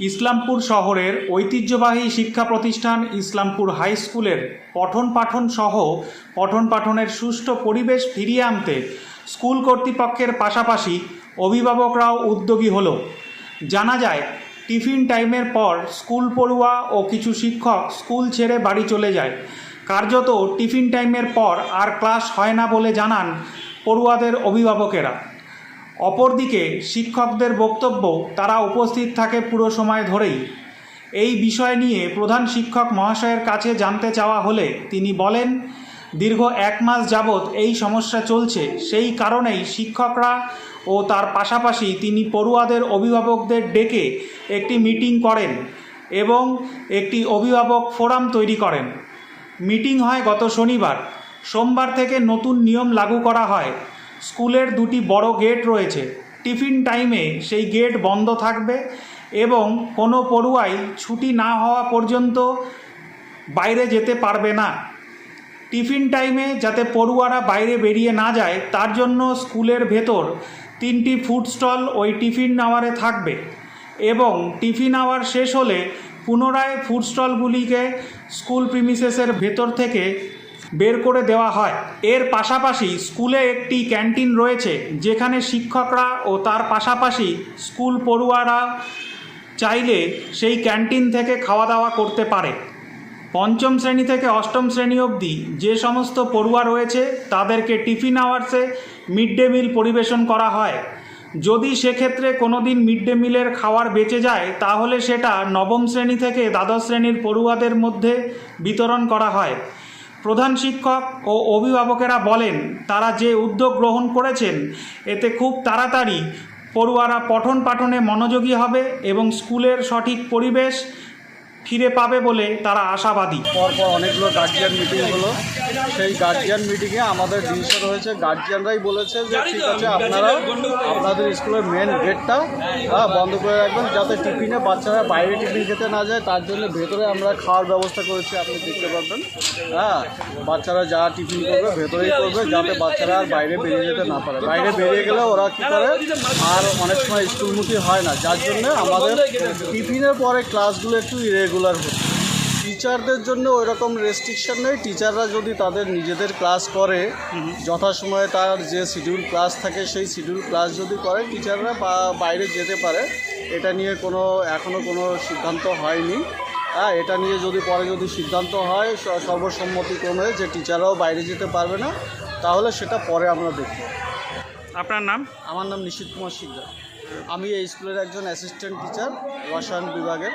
ইসলামপুর শহরের ঐতিহ্যবাহী শিক্ষা প্রতিষ্ঠান ইসলামপুর হাই স্কুলের পঠন পাঠন সহ পঠন পাঠনের সুষ্ঠু পরিবেশ ফিরিয়ে আনতে স্কুল কর্তৃপক্ষের পাশাপাশি অভিভাবকরাও উদ্যোগী হলো। জানা যায়, টিফিন টাইমের পর স্কুল পড়ুয়া ও কিছু শিক্ষক স্কুল ছেড়ে বাড়ি চলে যায়। কার্যত টিফিন টাইমের পর আর ক্লাস হয় না বলে জানান পড়ুয়াদের অভিভাবকেরা। অপরদিকে শিক্ষকদের বক্তব্য, তারা উপস্থিত থাকে পুরো সময় ধরেই। এই বিষয় নিয়ে প্রধান শিক্ষক মহাশয়ের কাছে জানতে চাওয়া হলে তিনি বলেন, দীর্ঘ এক মাস যাবৎ এই সমস্যা চলছে, সেই কারণেই শিক্ষকরা ও তার পাশাপাশি তিনি পড়ুয়াদের অভিভাবকদের ডেকে একটি মিটিং করেন এবং একটি অভিভাবক ফোরাম তৈরি করেন। মিটিং হয় গত শনিবার। সোমবার থেকে নতুন নিয়ম লাগু করা হয়। স্কুলের দুটি বড় গেট রয়েছে। টিফিন টাইমে সেই গেট বন্ধ থাকবে এবং কোনো পড়ুয়াই ছুটি না হওয়া পর্যন্ত বাইরে যেতে পারবে না। টিফিন টাইমে যাতে পড়ুয়ারা বাইরে বেরিয়ে না যায়, তার জন্য স্কুলের ভেতর তিনটি ফুড স্টল ওই টিফিন আওয়ারে থাকবে এবং টিফিন আওয়ার শেষ হলে পুনরায় ফুড স্টলগুলিকে স্কুল প্রিমিসেসের ভেতর থেকে বের করে দেওয়া হয়। এর পাশাপাশি স্কুলে একটি ক্যান্টিন রয়েছে, যেখানে শিক্ষকরা ও তার পাশাপাশি স্কুল পড়ুয়ারা চাইলে সেই ক্যান্টিন থেকে খাওয়া দাওয়া করতে পারে। পঞ্চম শ্রেণি থেকে অষ্টম শ্রেণি অবধি যে সমস্ত পড়ুয়া রয়েছে, তাদেরকে টিফিন আওয়ার্সে মিড ডে মিল পরিবেশন করা হয়। যদি সেক্ষেত্রে কোনো দিন মিড ডে মিলের খাওয়ার বেঁচে যায়, তাহলে সেটা নবম শ্রেণি থেকে দ্বাদশ শ্রেণির পড়ুয়াদের মধ্যে বিতরণ করা হয়। প্রধান শিক্ষক ও অভিভাবকেরা বলেন, তারা যে উদ্যোগ গ্রহণ করেছেন, এতে খুব তাড়াতাড়ি পড়ুয়ারা পঠন পাঠনে মনোযোগী হবে এবং স্কুলের সঠিক পরিবেশ ফিরে পাবে বলে তারা আশাবাদী। পরপর অনেকগুলো গার্জিয়ান মিটিং হলো। সেই গার্জিয়ান মিটিংয়ে আমাদের ডিসিশন হয়েছে গার্জিয়ানরাই বলেছে যে, ঠিক আছে, আপনারা আপনাদের স্কুলের মেন গেটটা বন্ধ করে রাখবেন যাতে টিফিনে বাচ্চারা বাইরে টিফিন খেতে না যায়। তার জন্য ভেতরে আমরা খাওয়ার ব্যবস্থা করেছি, আপনি দেখতে পারবেন। হ্যাঁ বাচ্চারা যা টিফিন করবে ভেতরেই করবে যাতে বাচ্চারা আর বাইরে বেরিয়ে যেতে না পারে। বাইরে বেরিয়ে গেলে ওরা কী করে? আর অনেক সময় স্কুলমুখী হয় না। যার জন্য আমাদের টিফিনের পরে ক্লাসগুলো একটু ইরেগুলার হচ্ছে। টিচারদের জন্য ওই রকম রেস্ট্রিকশন নেই। টিচাররা যদি তাদের নিজেদের ক্লাস করে যথাসময়ে তার যে শিডিউল ক্লাস থাকে সেই শিডিউল ক্লাস যদি করে টিচাররা বা বাইরে যেতে পারে। এটা নিয়ে কোনো এখনও কোনো সিদ্ধান্ত হয়নি। হ্যাঁ এটা নিয়ে যদি পরে যদি সিদ্ধান্ত হয় সর্বসম্মতিক্রমে যে টিচাররাও বাইরে যেতে পারবে না তাহলে সেটা পরে আমরা দেখব। আপনার নাম? আমার নাম নিশিত কুমার সিকদার আমি এই স্কুলের একজন অ্যাসিস্ট্যান্ট টিচার রসায়ন বিভাগের।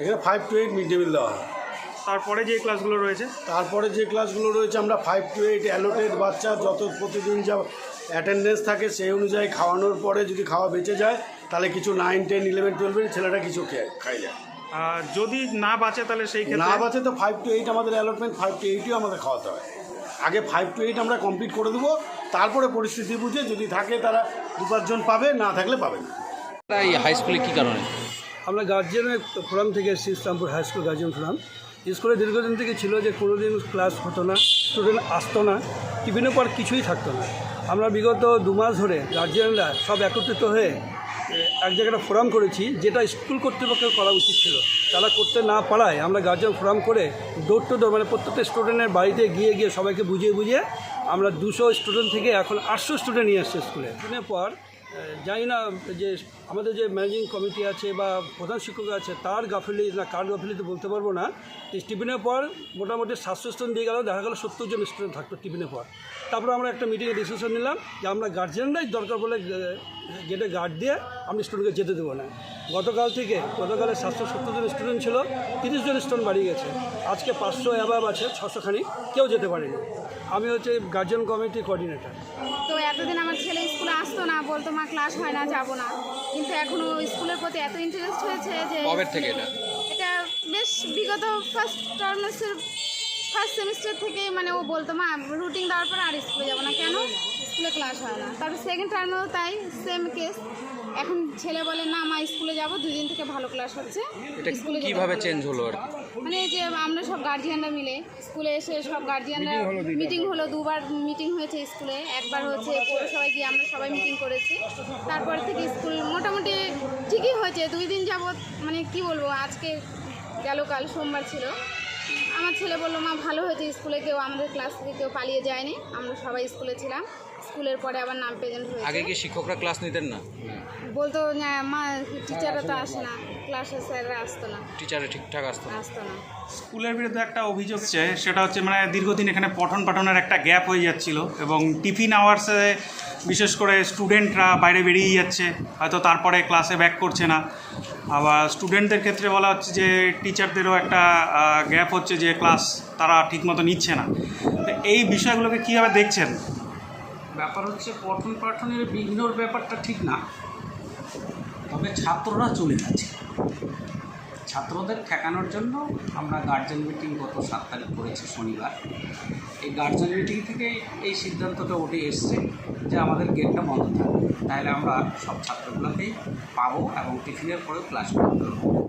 এখানে five to eight mid day meal দেওয়া হয়। তারপরে যে ক্লাসগুলো রয়েছে? তারপরে যে ক্লাসগুলো রয়েছে আমরা ফাইভ টু এইট অ্যালোটেড বাচ্চা যত প্রতিদিন যা অ্যাটেন্ডেন্স থাকে সেই অনুযায়ী খাওয়ানোর পরে যদি খাওয়া বেঁচে যায় তাহলে কিছু নাইন টেন ইলেভেন টুয়েলভের ছেলেরা কিছু খেয়ে খাই যায়। আর যদি না বাঁচে তাহলে সেই না বাঁচে তো ফাইভ টু এইট আমাদের অ্যালটমেন্ট ফাইভ টু এইটই আমাদের খাওয়াতে হয়। আগে ফাইভ টু এইট আমরা কমপ্লিট করে দেবো তারপরে পরিস্থিতি বুঝে যদি থাকে তারা দু পাঁচজন পাবে না থাকলে পাবে না। এই হাই স্কুলে কী কারণে? আমরা গার্জিয়ানের ফোরাম থেকে এসেছি Islampur high school guardian forum স্কুলে দীর্ঘদিন থেকে ছিল যে কোনো দিন ক্লাস হতো না স্টুডেন্ট আসতো না টিফিনের পর কিছুই থাকতো না। আমরা বিগত দু মাস ধরে গার্জিয়ানরা সব একত্রিত হয়ে এক জায়গাটা ফোরাম করেছি, যেটা স্কুল কর্তৃপক্ষের করা উচিত ছিল। তারা করতে না পারায় আমরা গার্জিয়ান ফোরাম করে ডোর টু ডোর মানে প্রত্যেকটা স্টুডেন্টের বাড়িতে গিয়ে গিয়ে সবাইকে বুঝিয়ে বুঝিয়ে আমরা দুশো স্টুডেন্ট থেকে এখন আটশো স্টুডেন্ট নিয়ে আসছে স্কুলে। দিনের পর জানি না যে আমাদের যে ম্যানেজিং কমিটি আছে বা প্রধান শিক্ষক আছে, তার গাফিলি না কার গাফিলি তো বলতে পারব না। যে টিফিনের পর মোটামুটি সাতশো স্টুডেন্ট দিয়ে গেল, দেখা গেল সত্তর জন স্টুডেন্ট থাকতো টিফিনের পর। তারপরে আমরা একটা মিটিংয়ে ডিসিশন নিলাম যে আমরা গার্জিয়ানরাই দরকার বলে গেটে গার্ড দিয়ে আমি স্টুডেন্টকে যেতে দেবো না। গতকাল থেকে গতকালে সাতশো সত্তর জন স্টুডেন্ট ছিল তিরিশ জন স্টুডেন্ট বাড়িয়ে গেছে। আজকে পাঁচশো অ্যাবাব আছে ছশো খানি কেউ যেতে পারেনি। আমি হচ্ছে গার্জিয়ান কমিটি কোঅর্ডিনেটর তো এতদিন আমার ছেলে স্কুলে আসতো না বলতো মা ক্লাস হয় না যাব না। কিন্তু এখন স্কুলের প্রতি এত ইন্টারেস্ট হয়েছে যে কবে থেকে এটা? এটা বেশ বিগত ফার্স্ট টার্মের ফার্স্ট সেমিস্টার থেকে মানে ও বলতো মা রুটিন দেওয়ার পর আর স্কুলে যাব না। স্কুলে ক্লাস হয় না। তারপর সেকেন্ড টার্মেও তাই সেম কেস এখন ছেলে বলে না মা স্কুলে যাব দুই দিন থেকে ভালো ক্লাস হচ্ছে। স্কুলে যেতে কীভাবে চেঞ্জ হলো আর মানে এই যে আমরা সব গার্জিয়ানরা মিলে স্কুলে এসে সব গার্জিয়ানরা মিটিং হলো দুবার। মিটিং হয়েছে স্কুলে একবার হচ্ছে পৌরসভায় গিয়ে আমরা সবাই মিটিং করেছি। তারপর থেকে স্কুল মোটামুটি ঠিকই হয়েছে। দুই দিন যাবৎ মানে কি বলব আজকে গেল কাল সোমবার ছিল। আমার ছেলে বলল মা ভালো হয়েছে স্কুলে কেউ আমাদের ক্লাস থেকে কেউ পালিয়ে যায়নি। আমরা সবাই স্কুলে ছিলাম। স্কুলের পরে আবার নাম প্রেজেন্ট হয়েছে। আগে কি শিক্ষকরা ক্লাস নিতেন না? বলতো না, মা টিচাররা তো আসে না। ক্লাসের স্যাররা আসতো না। টিচারে ঠিকঠাক আসতো না। আসতো না। স্কুলের বিরুদ্ধে একটা অভিযোগ হচ্ছে সেটা হচ্ছে মানে দীর্ঘদিন এখানে পঠন পাঠনের একটা গ্যাপ হয়ে যাচ্ছিল এবং টিফিন আওয়ার্সে বিশেষ করে স্টুডেন্টরা বাইরে বেরিয়ে যাচ্ছে হয়তো তারপরে ক্লাসে ব্যাক করছে না। আবার স্টুডেন্টদের ক্ষেত্রে বলা হচ্ছে যে টিচারদেরও একটা গ্যাপ হচ্ছে যে ক্লাস তারা ঠিকমতো নিচ্ছে না। তো এই বিষয়গুলোকে কীভাবে দেখছেন? ব্যাপার হচ্ছে পঠন পাঠনের বিঘ্নর ব্যাপারটা ঠিক না। তবে ছাত্ররা চলে যাচ্ছে। ছাত্রদের ঠেকানোর জন্য আমরা গার্জেন মিটিং গত সাত তারিখ করেছি শনিবার। এই গার্জেন মিটিং থেকে এই সিদ্ধান্তটা উঠে এসছে যে আমাদের গেটটা বন্ধ থাকবে তাহলে আমরা সব ছাত্রগুলোকেই পাবো এবং টিফিনের পরেও ক্লাস করতে